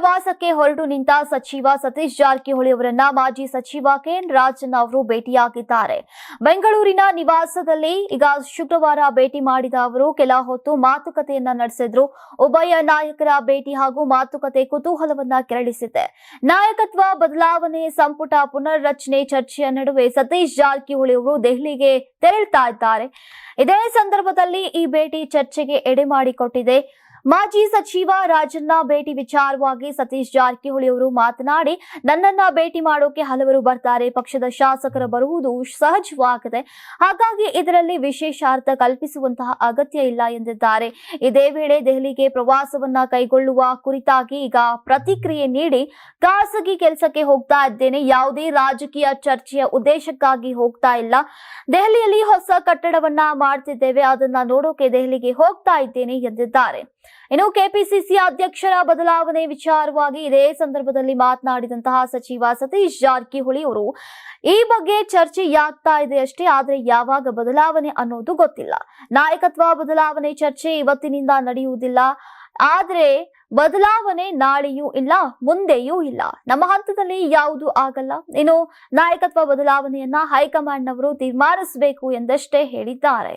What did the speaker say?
ಪ್ರವಾಸಕ್ಕೆ ಹೊರಟು ನಿಂತ ಸಚಿವ ಸತೀಶ್ ಜಾರಕಿಹೊಳಿ ಅವರನ್ನ ಮಾಜಿ ಸಚಿವ ಕೆಎನ್ ರಾಜನ್ ಅವರು ಭೇಟಿಯಾಗಿದ್ದಾರೆ. ಬೆಂಗಳೂರಿನ ನಿವಾಸದಲ್ಲಿ ಈಗ ಶುಕ್ರವಾರ ಭೇಟಿ ಮಾಡಿದ ಅವರು, ಕೆಲ ಹೊತ್ತು ಮಾತುಕತೆಯನ್ನ ನಡೆಸಿದ್ರು. ಉಭಯ ನಾಯಕರ ಭೇಟಿ ಹಾಗೂ ಮಾತುಕತೆ ಕುತೂಹಲವನ್ನ ಕೆರಳಿಸಿದೆ. ನಾಯಕತ್ವ ಬದಲಾವಣೆ ಸಂಪುಟ ಪುನರ್ರಚನೆ ಚರ್ಚೆಯ ನಡುವೆ ಸತೀಶ್ ಜಾರಕಿಹೊಳಿ ಅವರು ದೆಹಲಿಗೆ ತೆರಳುತ್ತಾ ಇದ್ದಾರೆ. ಇದೇ ಸಂದರ್ಭದಲ್ಲಿ ಈ ಭೇಟಿ ಚರ್ಚೆಗೆ ಎಡೆ ಮಾಡಿಕೊಟ್ಟಿದೆ. ಮಾಜಿ ಸಚಿವ ರಾಜನ್ನ ಭೇಟಿ ವಿಚಾರವಾಗಿ ಸತೀಶ್ ಜಾರಕಿಹೊಳಿ ಅವರು ಮಾತನಾಡಿ, ನನ್ನನ್ನ ಭೇಟಿ ಮಾಡೋಕೆ ಹಲವರು ಬರ್ತಾರೆ, ಪಕ್ಷದ ಶಾಸಕರು ಬರುವುದು ಸಹಜವಾಗಿದೆ, ಹಾಗಾಗಿ ಇದರಲ್ಲಿ ವಿಶೇಷ ಅರ್ಥ ಕಲ್ಪಿಸುವಂತಹ ಅಗತ್ಯ ಇಲ್ಲ ಎಂದಿದ್ದಾರೆ. ಇದೇ ವೇಳೆ ದೆಹಲಿಗೆ ಪ್ರವಾಸವನ್ನ ಕೈಗೊಳ್ಳುವ ಕುರಿತಾಗಿ ಈಗ ಪ್ರತಿಕ್ರಿಯೆ ನೀಡಿ, ಖಾಸಗಿ ಕೆಲಸಕ್ಕೆ ಹೋಗ್ತಾ ಇದ್ದೇನೆ, ಯಾವುದೇ ರಾಜಕೀಯ ಚರ್ಚೆಯ ಉದ್ದೇಶಕ್ಕಾಗಿ ಹೋಗ್ತಾ ಇಲ್ಲ. ದೆಹಲಿಯಲ್ಲಿ ಹೊಸ ಕಟ್ಟಡವನ್ನ ಮಾಡ್ತಿದ್ದೇವೆ, ಅದನ್ನ ನೋಡೋಕೆ ದೆಹಲಿಗೆ ಹೋಗ್ತಾ ಇದ್ದೇನೆ ಎಂದಿದ್ದಾರೆ. ಇನ್ನು ಕೆಪಿಸಿಸಿ ಅಧ್ಯಕ್ಷರ ಬದಲಾವಣೆ ವಿಚಾರವಾಗಿ ಇದೇ ಸಂದರ್ಭದಲ್ಲಿ ಮಾತನಾಡಿದಂತಹ ಸಚಿವ ಸತೀಶ್ ಜಾರಕಿಹೊಳಿ ಅವರು, ಈ ಬಗ್ಗೆ ಚರ್ಚೆ ಆಗ್ತಾ ಇದೆ ಅಷ್ಟೇ, ಆದ್ರೆ ಯಾವಾಗ ಬದಲಾವಣೆ ಅನ್ನೋದು ಗೊತ್ತಿಲ್ಲ. ನಾಯಕತ್ವ ಬದಲಾವಣೆ ಚರ್ಚೆ ಇವತ್ತಿನಿಂದ ನಡೆಯುವುದಿಲ್ಲ. ಆದ್ರೆ ಬದಲಾವಣೆ ನಾಳೆಯೂ ಇಲ್ಲ, ಮುಂದೆಯೂ ಇಲ್ಲ. ನಮ್ಮ ಹಂತದಲ್ಲಿ ಯಾವುದು ಆಗಲ್ಲ. ಇನ್ನು ನಾಯಕತ್ವ ಬದಲಾವಣೆಯನ್ನ ಹೈಕಮಾಂಡ್ನವರು ತೀರ್ಮಾನಿಸಬೇಕು ಎಂದಷ್ಟೇ ಹೇಳಿದ್ದಾರೆ.